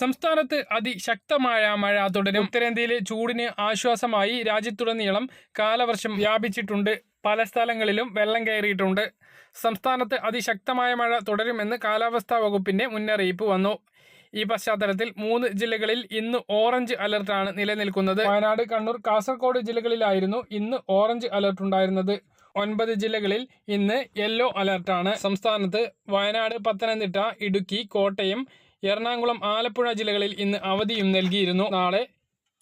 സംസ്ഥാനത്ത് അതിശക്തമായ മഴ തുടരും. ഉത്തരേന്ത്യയിലെ ചൂടിന് ആശ്വാസമായി രാജ്യത്തുടനീളം കാലവർഷം വ്യാപിച്ചിട്ടുണ്ട്. പല സ്ഥലങ്ങളിലും വെള്ളം കയറിയിട്ടുണ്ട്. സംസ്ഥാനത്ത് അതിശക്തമായ മഴ തുടരുമെന്ന് കാലാവസ്ഥാ വകുപ്പിന്റെ മുന്നറിയിപ്പ് വന്നു. ഈ പശ്ചാത്തലത്തിൽ മൂന്ന് ജില്ലകളിൽ ഇന്ന് ഓറഞ്ച് അലർട്ടാണ് നിലനിൽക്കുന്നത്. വയനാട് കണ്ണൂർ കാസർഗോഡ് ജില്ലകളിലായിരുന്നു ഇന്ന് ഓറഞ്ച് അലർട്ട് ഉണ്ടായിരുന്നത്. ഒൻപത് ജില്ലകളിൽ ഇന്ന് യെല്ലോ അലർട്ടാണ്. സംസ്ഥാനത്ത് വയനാട് പത്തനംതിട്ട ഇടുക്കി കോട്ടയം എറണാകുളം ആലപ്പുഴ ജില്ലകളിൽ ഇന്ന് അവധിയും നൽകിയിരുന്നു. നാളെ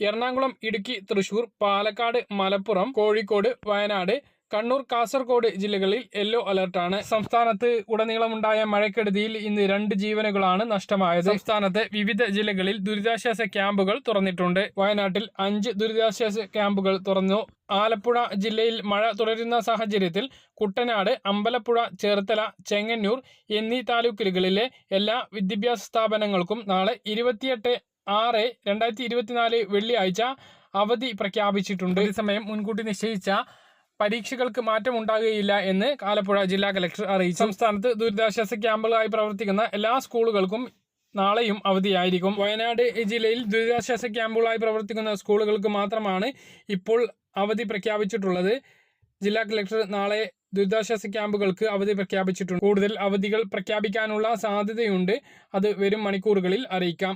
എറണാകുളം ഇടുക്കി തൃശൂർ പാലക്കാട് മലപ്പുറം കോഴിക്കോട് വയനാട് കണ്ണൂർ കാസർഗോഡ് ജില്ലകളിൽ യെല്ലോ അലർട്ടാണ്. സംസ്ഥാനത്ത് ഉടനീളമുണ്ടായ മഴക്കെടുതിയിൽ ഇന്ന് രണ്ട് ജീവനുകളാണ് നഷ്ടമായത്. സംസ്ഥാനത്തെ വിവിധ ജില്ലകളിൽ ദുരിതാശ്വാസ ക്യാമ്പുകൾ തുറന്നിട്ടുണ്ട്. വയനാട്ടിൽ അഞ്ച് ദുരിതാശ്വാസ ക്യാമ്പുകൾ തുറന്നു. ആലപ്പുഴ ജില്ലയിൽ മഴ തുടരുന്ന സാഹചര്യത്തിൽ കുട്ടനാട് അമ്പലപ്പുഴ ചേർത്തല ചെങ്ങന്നൂർ എന്നീ താലൂക്കുകളിലെ എല്ലാ വിദ്യാഭ്യാസ സ്ഥാപനങ്ങൾക്കും നാളെ ഇരുപത്തിയെട്ട് ആറ് രണ്ടായിരത്തി ഇരുപത്തിനാല് വെള്ളിയാഴ്ച അവധി പ്രഖ്യാപിച്ചിട്ടുണ്ട്. ഈ സമയം മുൻകൂട്ടി നിശ്ചയിച്ച പരീക്ഷകൾക്ക് മാറ്റമുണ്ടാകുകയില്ല എന്ന് ആലപ്പുഴ ജില്ലാ കലക്ടർ അറിയിച്ചു. സംസ്ഥാനത്ത് ദുരിതാശ്വാസ ക്യാമ്പുകളായി പ്രവർത്തിക്കുന്ന എല്ലാ സ്കൂളുകൾക്കും നാളെയും അവധിയായിരിക്കും. വയനാട് ജില്ലയിൽ ദുരിതാശ്വാസ ക്യാമ്പുകളായി പ്രവർത്തിക്കുന്ന സ്കൂളുകൾക്ക് മാത്രമാണ് ഇപ്പോൾ അവധി പ്രഖ്യാപിച്ചിട്ടുള്ളത്. ജില്ലാ കലക്ടർ നാളെ ദുരിതാശ്വാസ ക്യാമ്പുകൾക്ക് അവധി പ്രഖ്യാപിച്ചിട്ടുണ്ട്. കൂടുതൽ അവധികൾ പ്രഖ്യാപിക്കാനുള്ള സാധ്യതയുണ്ട്. അത് വരും മണിക്കൂറുകളിൽ അറിയിക്കാം.